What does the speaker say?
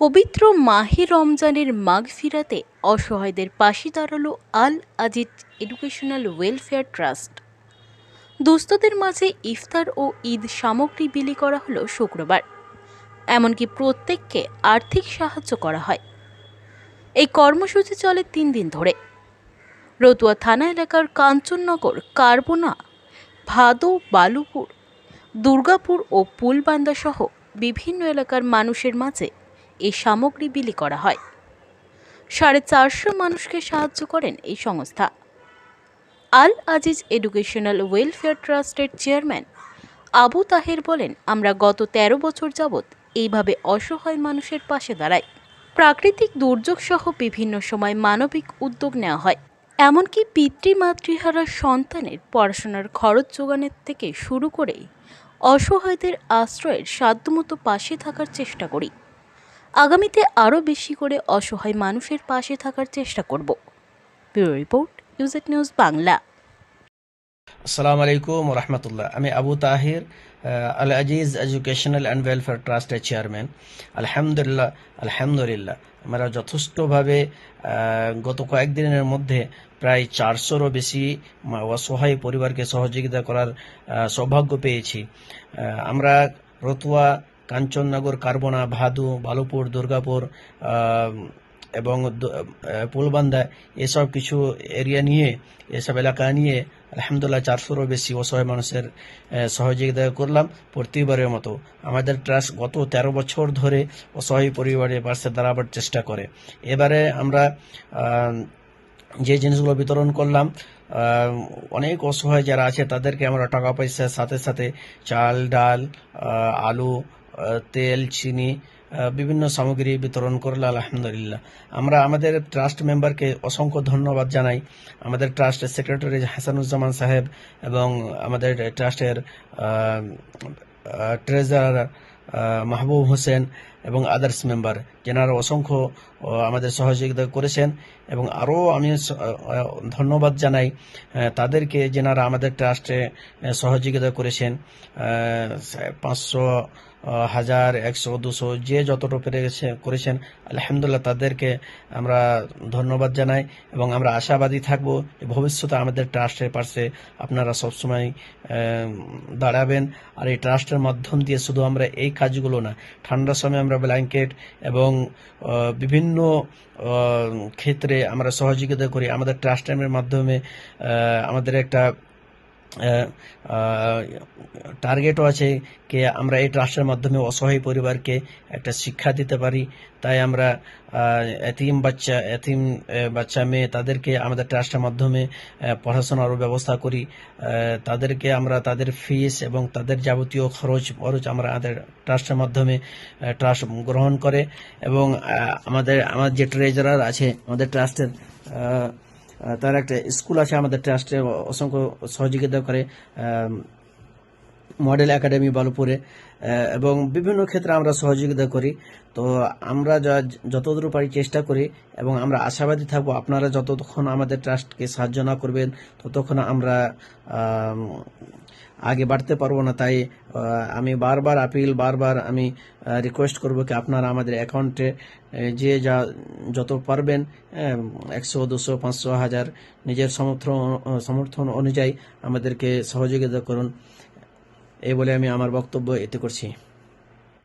পবিত্র মাহে রমজানের মাঘ ফিরাতে অসহায়দের পাশে দাঁড়াল Al Aziz educational welfare trust. দুস্থদের মাঝে ইফতার ও ঈদ সামগ্রী বিলি করা হলো শুক্রবার। এমনকি প্রত্যেককে আর্থিক সাহায্য করা হয়। এই কর্মসূচি চলে তিন দিন ধরে। রতুয়া থানা এলাকার কাঞ্চননগর, কার্বনা, ভাদো, বালুপুর, দুর্গাপুর ও পুলবান্দা সহ বিভিন্ন এলাকার মানুষের মাঝে এই সামগ্রী বিলি করা হয়। সাড়ে চারশো মানুষকে সাহায্য করেন এই সংস্থা। আল আজিজ এডুকেশনাল ওয়েলফেয়ার ট্রাস্টের চেয়ারম্যান আবু তাহের বলেন, আমরা গত ১৩ বছর যাবৎ এইভাবে অসহায় মানুষের পাশে দাঁড়াই। প্রাকৃতিক দুর্যোগ সহ বিভিন্ন সময় মানবিক উদ্যোগ নেওয়া হয়। এমনকি পিতৃমাতৃহারা সন্তানের পড়াশোনার খরচ যোগানের থেকে শুরু করে অসহায়দের আশ্রয়ের সাধ্যমতো পাশে থাকার চেষ্টা করি। আগামীতে আরও বেশি করে অসহায় মানুষের পাশে থাকার চেষ্টা করব। ব্যুরো রিপোর্ট ইউজেট নিউজ বাংলা। আসসালামু আলাইকুম রহমতুল্লাহ। আমি Abu Tahir Al Aziz educational and welfare ট্রাস্টের চেয়ারম্যান। আলহামদুলিল্লাহ আলহামদুলিল্লাহ। আমরা যথেষ্টভাবে গত কয়েকদিনের মধ্যে প্রায় চারশোরও বেশি অসহায় পরিবারকে সহযোগিতা করার সৌভাগ্য পেয়েছি। আমরা রতুয়া কাঞ্চননগর, কার্বনা, ভাদু, বালুপুর, দুর্গাপুর এবং পুলবান্দা এসব কিছু এরিয়া নিয়ে, এসব এলাকা নিয়ে আলহামদুলিল্লাহ চারশোরও বেশি অসহায় মানুষের সহযোগিতা করলাম প্রতিবারের মতো। আমাদের ট্রাস্ট গত তেরো বছর ধরে অসহায় পরিবারের পাশে দাঁড়াবার চেষ্টা করে। এবারে আমরা যে জিনিসগুলো বিতরণ করলাম অনেক অসহায় যারা আছে তাদেরকে আমরা টাকা পয়সার সাথে সাথে চাল, ডাল আলু তেল, চিনি বিভিন্ন সামগ্রী বিতরণ করলে আলহামদুলিল্লাহ। আমরা আমাদের ট্রাস্ট মেম্বারকে অসংখ্য ধন্যবাদ জানাই। আমাদের ট্রাস্টের সেক্রেটারি হাসানুজ্জামান সাহেব এবং আমাদের ট্রাস্টের ট্রেজারার মাহবুব হোসেন এবং আদার্স মেম্বার, যেনারা অসংখ্য আমাদের সহযোগিতা করেছেন এবং আরও আমি ধন্যবাদ জানাই তাদেরকে যেনারা আমাদের ট্রাস্টে সহযোগিতা করেছেন। পাঁচশো হাজার একশো দুশো যে যতটা পেরেছে করেছেন, আলহামদুলিল্লাহ তাদেরকে আমরা ধন্যবাদ জানাই এবং আমরা আশাবাদী থাকব ভবিষ্যতে আমাদের ট্রাস্টের পাশে আপনারা সবসময় দাঁড়াবেন। আর এই ট্রাস্টের মাধ্যম দিয়ে শুধু আমরা এই কাজগুলো না ঠান্ডার সময় আমরা ব্ল্যাঙ্কেট এবং বিভিন্ন ক্ষেত্রে আমরা সহযোগিতা করি। আমাদের ট্রাস্টের মাধ্যমে আমাদের একটা টার্গেটও আছে যে আমরা এই ট্রাস্টের মাধ্যমে অসহায় পরিবারকে একটা শিক্ষা দিতে পারি। তাই আমরা এতিম বাচ্চা এতিম বাচ্চা মেয়ে তাদেরকে আমাদের ট্রাস্টের মাধ্যমে পড়াশোনারও ব্যবস্থা করি। তাদেরকে আমরা তাদের ফিস এবং তাদের যাবতীয় খরচ খরচ আমরা আমাদের ট্রাস্টের মাধ্যমে ট্রাস্ট গ্রহণ করে এবং আমাদের, আমার যে ট্রেজারার আছে, আমাদের ট্রাস্টের তার একটা স্কুল আছে আমাদের ট্রাস্টে অসংখ্য সহযোগিতা করে আম, মডেল একাডেমি বালুপুরে এবং বিভিন্ন ক্ষেত্রে আমরা সহযোগিতা করি। তো আমরা যতদূর পারি চেষ্টা করি এবং আমরা আশাবাদী থাকব আপনারা যতক্ষণ আমাদের ট্রাস্টকে সাহায্য না করবেন, ততক্ষণ আমরা আগে বাড়তে পারব না। তাই আমি বারবার আপিল বারবার আমি রিকোয়েস্ট করব কি আপনারা আমাদের অ্যাকাউন্টে যে যা, যত পারবেন একশো, দুশো, পাঁচশো, হাজার নিজের সমর্থন সমর্থন অনুযায়ী আমাদেরকে সহযোগিতা করুন। এই বলে আমি আমার বক্তব্য এতে করছি।